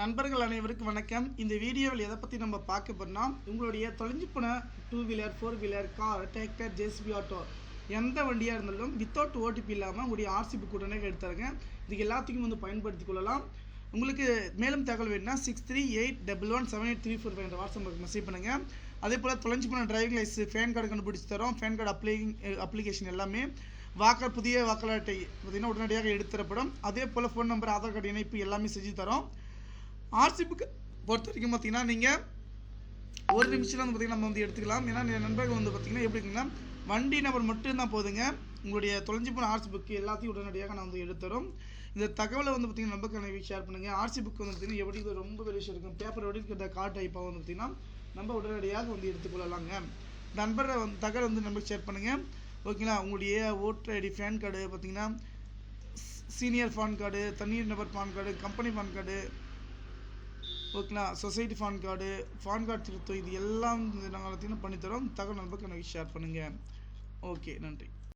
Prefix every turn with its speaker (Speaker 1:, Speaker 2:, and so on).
Speaker 1: நண்பர்கள் அனைவருக்கும் வணக்கம். இந்த வீடியோவில் எதை பற்றி நம்ம பார்க்க போறோம்னா உங்களுடைய தொலைஞ்சு போன two wheeler four wheeler car tractor JCB auto எந்த வண்டியாக இருந்தாலும் வித்தவுட் ஓடிபி இல்லாமல் உங்களுடைய ஆர்சிபி புக் உடனே எடுத்துருங்க இதுக்கு எல்லாத்துக்கும் வந்து பயன்படுத்தி கொள்ளலாம். உங்களுக்கு மேலும் தகவல் வேணும்னா six three eight double one seven eight three four five WhatsApp message பண்ணுங்கள் அதே போல் தொலைஞ்சு போன டிரைவிங் லைசன்ஸ் ஃபேன் கார்டு கண்டுபிடிச்சி தரோம். ஃபேன் கார்டு அப்ளை அப்ளிகேஷன் எல்லாமே வாக்காளர் புதிய வாக்காளர் அட்டை பார்த்தீங்கன்னா உடனடியாக எடுத்துறப்படும் அதே போல் ஃபோன் நம்பர் ஆதார் கார்டு இணைப்பு எல்லாமே செஞ்சு தரோம். ஆர்சி புக்கு பொறுத்த வரைக்கும் பார்த்தீங்கன்னா நீங்கள் ஒரு நிமிஷம் வந்து பார்த்தீங்கன்னா நம்ம வந்து எடுத்துக்கலாம். ஏன்னா நண்பர்கள் வந்து பார்த்தீங்கன்னா எப்படி இருக்குன்னா வண்டி நம்பர் மட்டும்தான் போதுங்க. உங்களுடைய தொலைஞ்சி போன ஆர்சி புக்கு எல்லாத்தையும் உடனடியாக நான் வந்து எடுத்துறோம். இந்த தகவலை வந்து பார்த்தீங்கன்னா நம்பருக்கு ஷேர் பண்ணுங்கள் ஆர்சி புக் வந்து பார்த்தீங்கன்னா எப்படி ரொம்ப பெரிய விஷயம் இருக்கும் பேப்பர் எப்படி இருக்கிற கார்டு டைப்பாக வந்து பார்த்தீங்கன்னா நம்ம உடனடியாக வந்து எடுத்துக்கொள்ளலாங்க நண்பரை வந்து தகவல் வந்து நம்பருக்கு ஷேர் பண்ணுங்கள் ஓகேங்களா? உங்களுடைய ஓட்டர் ஐடி ஃபேன் கார்டு பார்த்தீங்கன்னா சீனியர் பான் கார்டு தண்ணீர் நபர் PAN card company PAN card ஓகேங்களா? Society PAN card PAN card திருத்தம் இது எல்லாம் நாங்கள் பார்த்தீங்கன்னா பண்ணித்தரோம் தகவல் நண்பருக்கு எனக்கு ஷேர் பண்ணுங்கள் ஓகே நன்றி.